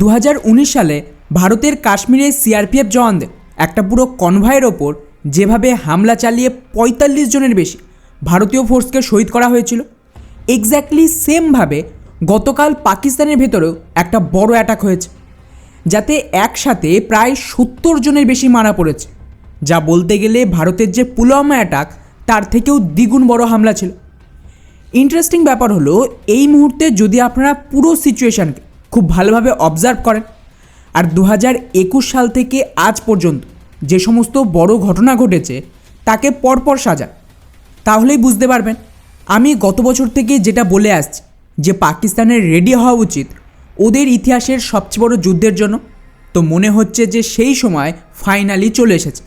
দু হাজার উনিশ সালে ভারতের কাশ্মীরে সিআরপিএফ জওয়ানদের একটা পুরো কনভয়ের ওপর যেভাবে হামলা চালিয়ে পঁয়তাল্লিশ জনের বেশি ভারতীয় ফোর্সকে শহীদ করা হয়েছিল এক্স্যাক্টলি সেমভাবে গতকাল পাকিস্তানের ভেতরেও একটা বড় অ্যাটাক হয়েছে, যাতে একসাথে প্রায় সত্তর জনের বেশি মারা পড়েছে, যা বলতে গেলে ভারতের যে পুলওয়ামা অ্যাটাক তার থেকেও দ্বিগুণ বড় হামলা ছিল। ইন্টারেস্টিং ব্যাপার হলো, এই মুহূর্তে যদি আপনারা পুরো সিচুয়েশানকে খুব ভালোভাবে অবজার্ভ করেন। আর দু একুশ সাল থেকে আজ পর্যন্ত যে সমস্ত বড় ঘটনা ঘটেছে, তাকে পরপর সাজান তাহলেই বুঝতে পারবেন, আমি গত বছর থেকে যেটা বলে আসছি, যে পাকিস্তানের রেডি হওয়া উচিত ওদের ইতিহাসের সবচেয়ে বড় যুদ্ধের জন্য। তো মনে হচ্ছে যে সেই সময় ফাইনালি চলে এসেছে।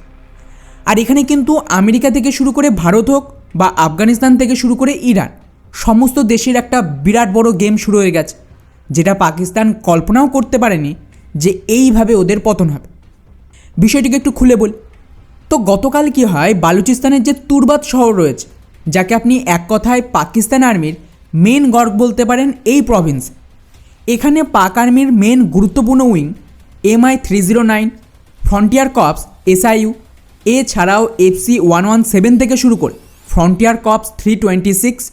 আর এখানে কিন্তু আমেরিকা থেকে শুরু করে ভারত হোক বা আফগানিস্তান থেকে শুরু করে ইরান, সমস্ত দেশের একটা বিরাট বড় গেম শুরু হয়ে গেছে। যেটা পাকিস্তান কল্পনাও করতে পারেনি যে এইভাবে ওদের পতন হবে। বিষয়টিকে একটু খুলে বলি। তো গতকাল কি হয়, বালুচিস্তানের যে তুরবাত শহর রয়েছে, যাকে আপনি এক কথায় পাকিস্তান আর্মির মেন গর্গ বলতে পারেন এই প্রভিন্স এখানে পাক আর্মির মেন গুরুত্বপূর্ণ wing MI three zero nine frontier corps SIU এছাড়াও এফসি ওয়ান ওয়ান সেভেন থেকে শুরু করে frontier corps three twenty six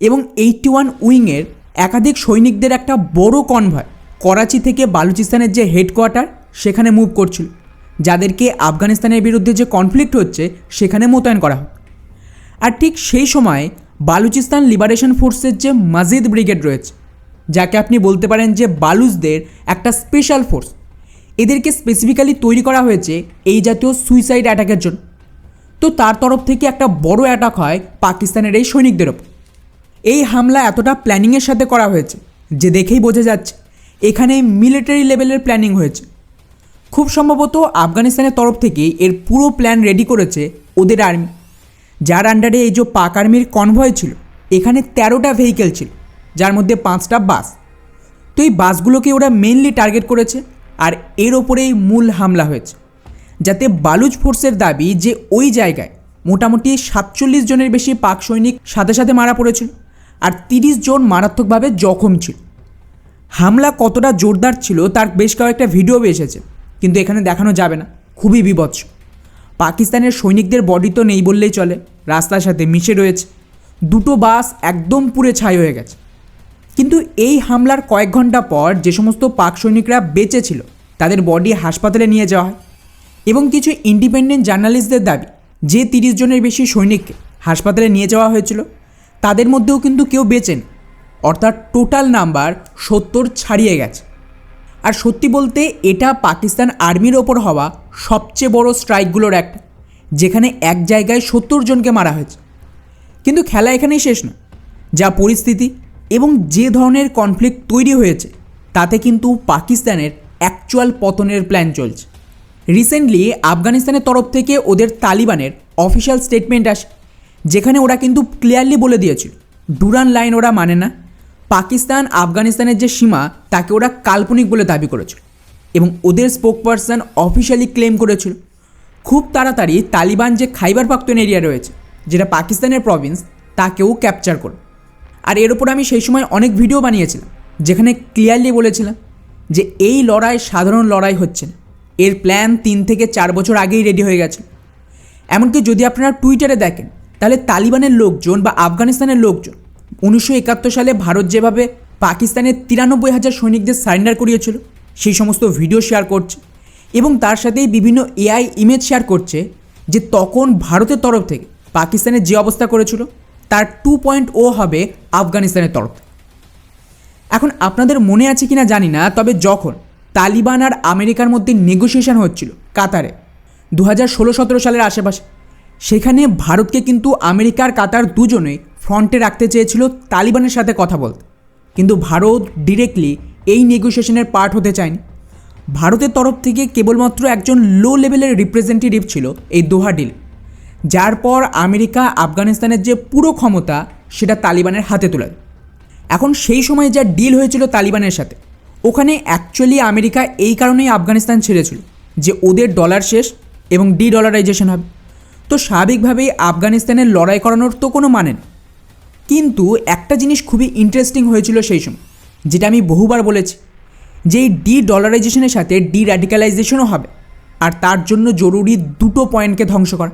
এবং এইটটি ওয়ান উইংয়ের একাধিক সৈনিকদের একটা বড় কনভয় করাচি থেকে বালুচিস্তানের যে হেডকোয়ার্টার সেখানে মুভ করছিল। যাদেরকে আফগানিস্তানের বিরুদ্ধে যে কনফ্লিক্ট হচ্ছে সেখানে মোতায়েন করা হয় আর ঠিক সেই সময় বালুচিস্তান লিবারেশন ফোর্সের যে মাজিদ ব্রিগেড রয়েছে, যাকে আপনি বলতে পারেন যে বালুচদের একটা স্পেশাল ফোর্স এদেরকে স্পেসিফিক্যালি তৈরি করা হয়েছে এই জাতীয় সুইসাইড অ্যাটাকের জন্য। তো তার তরফ থেকে একটা বড় অ্যাটাক হয় পাকিস্তানের এই সৈনিকদের ওপর। এই হামলা এতটা প্ল্যানিংয়ের সাথে করা হয়েছে, যে দেখেই বোঝা যাচ্ছে এখানে মিলিটারি লেভেলের প্ল্যানিং হয়েছে। খুব সম্ভবত আফগানিস্তানের তরফ থেকে এর পুরো প্ল্যান রেডি করেছে ওদের আর্মি। যার আন্ডারে এই যে পাক আর্মির কনভয় ছিল, এখানে তেরোটা ভেহিকেল ছিল, যার মধ্যে পাঁচটা বাস। তো এই বাসগুলোকে ওরা মেনলি টার্গেট করেছে আর এর ওপরেই মূল হামলা হয়েছে, যাতে বালুচ ফোর্সের দাবি যে ওই জায়গায় মোটামুটি সাতচল্লিশ জনের বেশি পাক সৈনিক সাথে সাথে মারা পড়েছিল। আর তিরিশ জন মারাত্মকভাবে জখম ছিল। হামলা কতটা জোরদার ছিল তার বেশ কয়েকটা ভিডিও এসেছে, কিন্তু এখানে দেখানো যাবে না। খুবই বিভৎস। পাকিস্তানের সৈনিকদের বডি তো নেই বললেই চলে। রাস্তার সাথে মিশে রয়েছে। দুটো বাস একদম পুরে ছাই হয়ে গেছে। কিন্তু এই হামলার কয়েক ঘণ্টা পর যে সমস্ত পাক সৈনিকরা বেঁচে ছিল, তাদের বডি হাসপাতালে নিয়ে যাওয়া হয়। এবং কিছু ইন্ডিপেন্ডেন্ট জার্নালিস্টদের দাবি, যে তিরিশ জনের বেশি সৈনিককে হাসপাতালে নিয়ে যাওয়া হয়েছিল তাদের মধ্যেও কিন্তু কেউ বেঁচেন। অর্থাৎ টোটাল নাম্বার সত্তর ছাড়িয়ে গেছে। আর সত্যি বলতে এটা পাকিস্তান আর্মির ওপর হওয়া সবচেয়ে বড় স্ট্রাইকগুলোর একটা যেখানে এক জায়গায় সত্তর জনকে মারা হয়েছে। কিন্তু খেলা এখানেই শেষ না যা পরিস্থিতি এবং যে ধরনের কনফ্লিক্ট তৈরি হয়েছে, তাতে কিন্তু পাকিস্তানের অ্যাকচুয়াল পতনের প্ল্যান চলছে। রিসেন্টলি আফগানিস্তানের তরফ থেকে ওদের তালিবানের অফিসিয়াল স্টেটমেন্ট আসে। যেখানে ওরা কিন্তু ক্লিয়ারলি বলে দিয়েছিল। ডুরান লাইন ওরা মানে না। পাকিস্তান, আফগানিস্তানের যে সীমা, তাকে ওরা কাল্পনিক বলে দাবি করেছিল এবং ওদের স্পোক পার্সন অফিসিয়ালি ক্লেম করেছিল। খুব তাড়াতাড়ি তালিবান যে খাইবার পাক্তন এরিয়া রয়েছে, যেটা পাকিস্তানের প্রভিন্স তাকেও ক্যাপচার করবে আর এর ওপর আমি সেই সময় অনেক ভিডিও বানিয়েছিলাম, যেখানে ক্লিয়ারলি বলেছিলাম যে এই লড়াই সাধারণ লড়াই হচ্ছে না। এর প্ল্যান তিন থেকে চার বছর আগেই রেডি হয়ে গেছে। এমনকি যদি আপনারা টুইটারে দেখেন তাহলে তালিবানের লোকজন বা আফগানিস্তানের লোকজন উনিশশো একাত্তর সালে ভারত যেভাবে পাকিস্তানের তিরানব্বই হাজার সৈনিকদের সারেন্ডার করিয়েছিল, সেই সমস্ত ভিডিও শেয়ার করছে এবং তার সাথেই বিভিন্ন এআই ইমেজ শেয়ার করছে যে তখন ভারতের তরফ থেকে পাকিস্তানের যে অবস্থা করেছিল, তার টু পয়েন্ট ও হবে আফগানিস্তানের তরফ এখন আপনাদের মনে আছে কিনা জানি না, তবে যখন তালিবান আর আমেরিকার মধ্যে নেগোসিয়েশন হচ্ছিল কাতারে দু হাজার ষোলো সতেরো সালের আশেপাশে সেখানে ভারতকে কিন্তু আমেরিকার কাতার দুজনে ফ্রন্টে রাখতে চেয়েছিল তালিবানের সাথে কথা বলতে। কিন্তু ভারত ডিরেক্টলি এই নেগোসিয়েশনের পার্ট হতে চায়নি। ভারতের তরফ থেকে কেবলমাত্র একজন লো লেভেলের রিপ্রেজেন্টেটিভ ছিল এই দোহা ডিল যার পর আমেরিকা আফগানিস্তানের যে পুরো ক্ষমতা সেটা তালিবানের হাতে তুলে এখন সেই সময় যা ডিল হয়েছিল তালিবানের সাথে, ওখানে অ্যাকচুয়ালি আমেরিকা এই কারণেই আফগানিস্তান ছেড়েছিল যে ওদের ডলার শেষ এবং ডি ডলারাইজেশন হবে। তো স্বাভাবিকভাবেই আফগানিস্তানের লড়াই করানোর তো কোনো মানে নেই। কিন্তু একটা জিনিস খুবই ইন্টারেস্টিং হয়েছিল সেই সময়, যেটা আমি বহুবার বলেছি, যে এই ডি ডলারাইজেশনের সাথে ডি র্যাডিক্যালাইজেশনও হবে, আর তার জন্য জরুরি দুটো পয়েন্টকে ধ্বংস করা।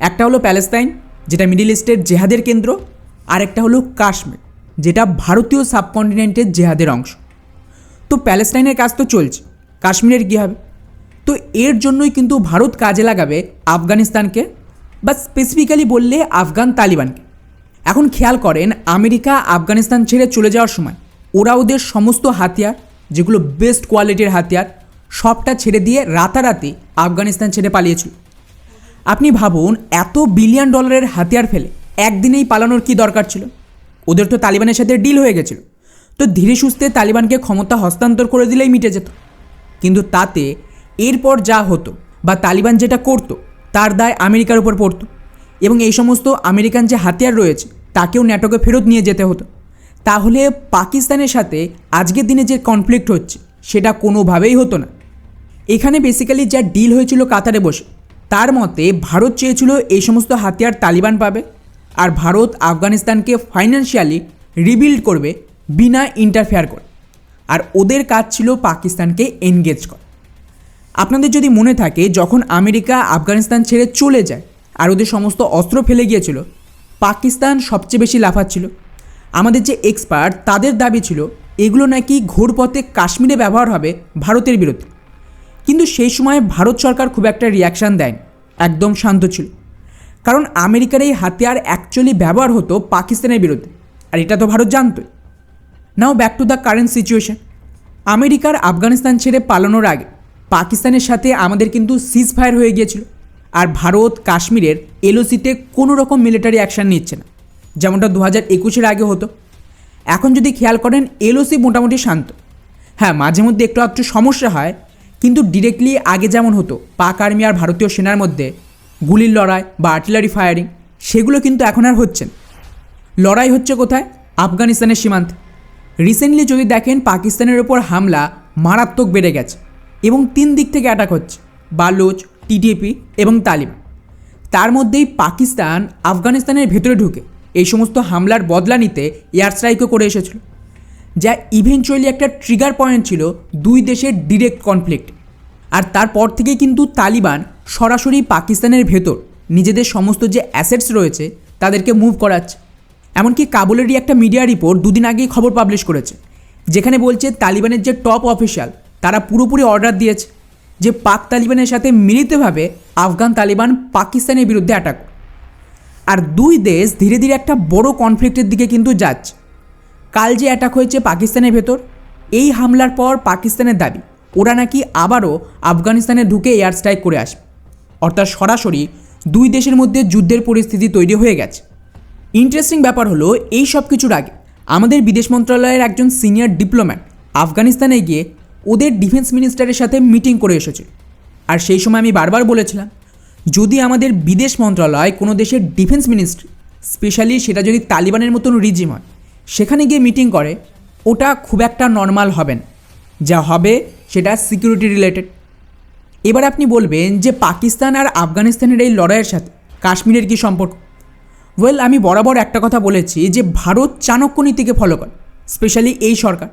একটা হলো প্যালেস্তাইন, যেটা মিডিল ইস্টের জেহাদের কেন্দ্র, আর একটা হলো কাশ্মীর, যেটা ভারতীয় সাবকন্টিনেন্টের জেহাদের অংশ। তো প্যালেস্টাইনের কাজ তো চলছে, কাশ্মীরের কী হবে? তো এর জন্যই কিন্তু ভারত কাজে লাগাবে আফগানিস্তানকে, বা স্পেসিফিক্যালি বললে আফগান তালিবানকে। এখন খেয়াল করেন, আমেরিকা আফগানিস্তান ছেড়ে চলে যাওয়ার সময় ওরা ওদের সমস্ত হাতিয়ার, যেগুলো বেস্ট কোয়ালিটির হাতিয়ার, সবটা ছেড়ে দিয়ে রাতারাতি আফগানিস্তান ছেড়ে পালিয়েছিল। আপনি ভাবুন, এত বিলিয়ন ডলারের হাতিয়ার ফেলে একদিনেই পালানোর কি দরকার ছিল? ওদের তো তালিবানের সাথে ডিল হয়ে গেছিল। তো ধীরে সুস্থে তালিবানকে ক্ষমতা হস্তান্তর করে দিলেই মিটে যেত। কিন্তু তাতে এরপর যা হতো বা তালিবান যেটা করতো, তার দায় আমেরিকার উপর পড়তো। এবং এই সমস্ত আমেরিকান যে হাতিয়ার রয়েছে, তাকেও ন্যাটোকে ফেরত নিয়ে যেতে হতো। তাহলে পাকিস্তানের সাথে আজকের দিনে যে কনফ্লিক্ট হচ্ছে, সেটা কোনোভাবেই হতো না। এখানে বেসিক্যালি যা ডিল হয়েছিল কাতারে বসে, তার মতে ভারত চেয়েছিল এই সমস্ত হাতিয়ার তালিবান পাবে আর ভারত আফগানিস্তানকে ফাইন্যান্সিয়ালি রিবিল্ড করবে বিনা ইন্টারফেয়ার করে। আর ওদের কাজ ছিল পাকিস্তানকে এনগেজ করা। আপনাদের যদি মনে থাকে যখন আমেরিকা আফগানিস্তান ছেড়ে চলে যায় আর ওদের সমস্ত অস্ত্র ফেলে গিয়েছিল, পাকিস্তান সবচেয়ে বেশি লাফাচ্ছিল। আমাদের যে এক্সপার্ট তাদের দাবি ছিল, এগুলো নাকি ঘোরপথে কাশ্মীরে ব্যবহার হবে ভারতের বিরুদ্ধে। কিন্তু সেই সময় ভারত সরকার খুব একটা রিয়াকশান দেয়নি, একদম শান্ত ছিল। কারণ আমেরিকার এই হাতিয়ার অ্যাকচুয়ালি ব্যবহার হতো পাকিস্তানের বিরুদ্ধে, আর এটা তো Bharat জানতোই now back to the current situation আমেরিকার আফগানিস্তান ছেড়ে পালানোর আগে পাকিস্তানের সাথে আমাদের কিন্তু সিজ ফায়ার হয়ে গিয়েছিল। আর ভারত কাশ্মীরের এলওসিতে কোনো রকম মিলিটারি অ্যাকশান নিচ্ছে না। যেমনটা দু হাজার একুশের আগে হতো। এখন যদি খেয়াল করেন, এলওসি মোটামুটি শান্ত। হ্যাঁ মাঝে মধ্যে একটু একটু সমস্যা হয়, কিন্তু ডিরেক্টলি আগে যেমন হতো, পাক আর্মি আর ভারতীয় সেনার মধ্যে গুলির লড়াই বা আর্টিলারি ফায়ারিং সেগুলো কিন্তু এখন আর হচ্ছে না। লড়াই হচ্ছে কোথায়? আফগানিস্তানের সীমান্তে। রিসেন্টলি যদি দেখেন, পাকিস্তানের ওপর হামলা মারাত্মক বেড়ে গেছে। এবং তিন দিক থেকে অ্যাটাক হচ্ছে, বালুচ টিডিপি এবং তালিবান। তার মধ্যেই পাকিস্তান আফগানিস্তানের ভেতরে ঢুকে এই সমস্ত হামলার বদলা নিতে এয়ার স্ট্রাইকও করে এসেছিল, যা ইভেনচুয়ালি একটা ট্রিগার পয়েন্ট ছিল দুই দেশের ডিরেক্ট কনফ্লিক্ট আর তারপর থেকেই কিন্তু তালিবান সরাসরি পাকিস্তানের ভেতর নিজেদের সমস্ত যে অ্যাসেটস রয়েছে তাদেরকে মুভ করাচ্ছে। এমনকি কাবুলেরই একটা মিডিয়া রিপোর্ট দুদিন আগেই খবর পাবলিশ করেছে, যেখানে বলছে তালিবানের যে টপ অফিসিয়াল তারা পুরোপুরি অর্ডার দিয়েছে যে পাক তালিবানের সাথে মিলিতভাবে আফগান তালিবান পাকিস্তানের বিরুদ্ধে অ্যাটাক আর দুই দেশ ধীরে ধীরে একটা বড় কনফ্লিক্টের দিকে কিন্তু যাচ্ছে। কাল যে অ্যাটাক হয়েছে পাকিস্তানের ভেতর, এই হামলার পর পাকিস্তানের দাবি, ওরা নাকি আবারও আফগানিস্তানে ঢুকে এয়ার স্ট্রাইক করে আসবে। অর্থাৎ সরাসরি দুই দেশের মধ্যে যুদ্ধের পরিস্থিতি তৈরি হয়ে গেছে। ইন্টারেস্টিং ব্যাপার হলো, এই সব কিছুর আগে আমাদের বিদেশ মন্ত্রণালয়ের একজন সিনিয়র ডিপ্লোম্যাট আফগানিস্তানে গিয়ে ওদের ডিফেন্স মিনিস্টারের সাথে মিটিং করে এসেছে। আর সেই সময় আমি বারবার বলেছিলাম, যদি আমাদের বিদেশ মন্ত্রণালয় কোনো দেশের ডিফেন্স মিনিস্ট্রি স্পেশালি সেটা যদি তালিবানের মতন রিজিম হয়, সেখানে গিয়ে মিটিং করে, ওটা খুব একটা নর্মাল হবে না। যা হবে সেটা সিকিউরিটি রিলেটেড এবার আপনি বলবেন যে পাকিস্তান আর আফগানিস্তানের এই লড়াইয়ের সাথে কাশ্মীরের কী সম্পর্ক? ওয়েল আমি বরাবর একটা কথা বলেছি যে ভারত চাণক্য নীতিকে ফলো করে স্পেশালি এই সরকার।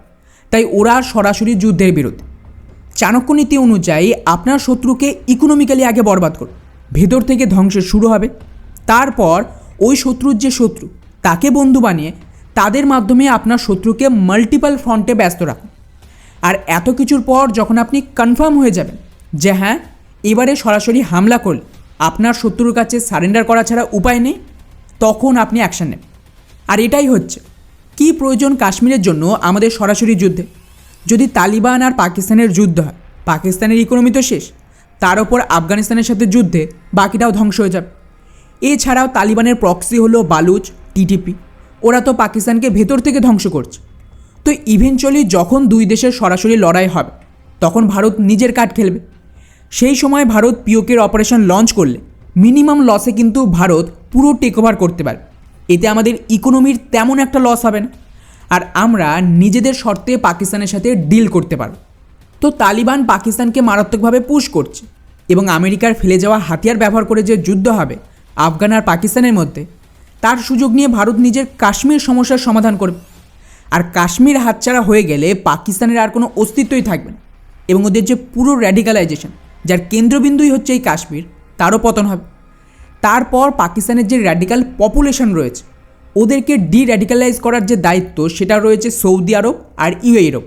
তাই ওরা সরাসরি যুদ্ধের বিরুদ্ধে। চাণক্য নীতি অনুযায়ী আপনার শত্রুকে ইকোনমিক্যালি আগে বরবাদ করুন। ভেতর থেকে ধ্বংসের শুরু হবে। তারপর ওই শত্রুর যে শত্রু, তাকে বন্ধু বানিয়ে তাদের মাধ্যমে আপনার শত্রুকে মাল্টিপাল ফ্রন্টে ব্যস্ত রাখুন। আর এত কিছুর পর যখন আপনি কনফার্ম হয়ে যাবেন যে হ্যাঁ এবারে সরাসরি হামলা করলে আপনার শত্রুর কাছে সারেন্ডার করা ছাড়া উপায় নেই, তখন আপনি অ্যাকশান নেন আর এটাই হচ্ছে কি প্রয়োজন কাশ্মীরের জন্য আমাদের সরাসরি যুদ্ধে? যদি তালিবান আর পাকিস্তানের যুদ্ধ হয়, পাকিস্তানের ইকোনমি তো শেষ, তার ওপর আফগানিস্তানের সাথে যুদ্ধে বাকিটাও ধ্বংস হয়ে যাবে। এছাড়াও তালিবানের প্রক্সি হলো বালুচ, টিটিপি। ওরা তো পাকিস্তানকে ভেতর থেকে ধ্বংস করছে। তো ইভেনচুয়ালি যখন দুই দেশের সরাসরি লড়াই হবে, তখন ভারত নিজের কাঠ খেলবে। সেই সময় ভারত পিওকের অপারেশন লঞ্চ করলে মিনিমাম লসে কিন্তু ভারত পুরো টেক ওভার করতে পারে। এতে আমাদের ইকোনমির তেমন একটা লস হবে না। আর আমরা নিজেদের শর্তে পাকিস্তানের সাথে ডিল করতে পারব। তো তালিবান পাকিস্তানকে মারাত্মকভাবে পুশ করছে এবং আমেরিকার ফেলে যাওয়া হাতিয়ার ব্যবহার করে যে যুদ্ধ হবে আফগান আর পাকিস্তানের মধ্যে, তার সুযোগ নিয়ে ভারত নিজের কাশ্মীর সমস্যার সমাধান করবে। আর কাশ্মীর হাতছাড়া হয়ে গেলে পাকিস্তানের আর কোনো অস্তিত্বই থাকবে না। এবং ওদের যে পুরো র্যাডিক্যালাইজেশন যার কেন্দ্রবিন্দুই হচ্ছে এই কাশ্মীর, তারও পতন হবে। তারপর পাকিস্তানের যে র্যাডিক্যাল পপুলেশন রয়েছে, ওদেরকে ডি র্যাডিক্যালাইজ করার যে দায়িত্ব, সেটা রয়েছে সৌদি আরব আর ইউএরব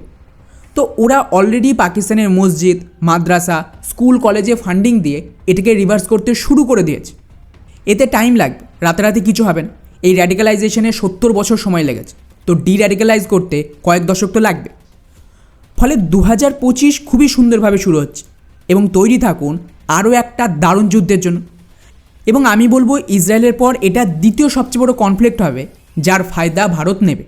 তো ওরা অলরেডি পাকিস্তানের মসজিদ, মাদ্রাসা স্কুল কলেজে ফান্ডিং দিয়ে এটাকে রিভার্স করতে শুরু করে দিয়েছে। এতে টাইম লাগবে, রাতারাতি কিছু হবে না। এই র্যাডিক্যালাইজেশনে সত্তর বছর সময় লেগেছে। তো ডি র্যাডিক্যালাইজ করতে কয়েক দশক তো লাগবে। ফলে দু হাজার পঁচিশ খুবই সুন্দরভাবে শুরু হচ্ছে এবং তৈরি থাকুন আরও একটা দারুণ যুদ্ধের জন্য। এবং আমি বলব ইসরায়েলের পর এটা দ্বিতীয় সবচেয়ে বড় কনফ্লিক্ট হবে, যার ফায়দা ভারত নেবে।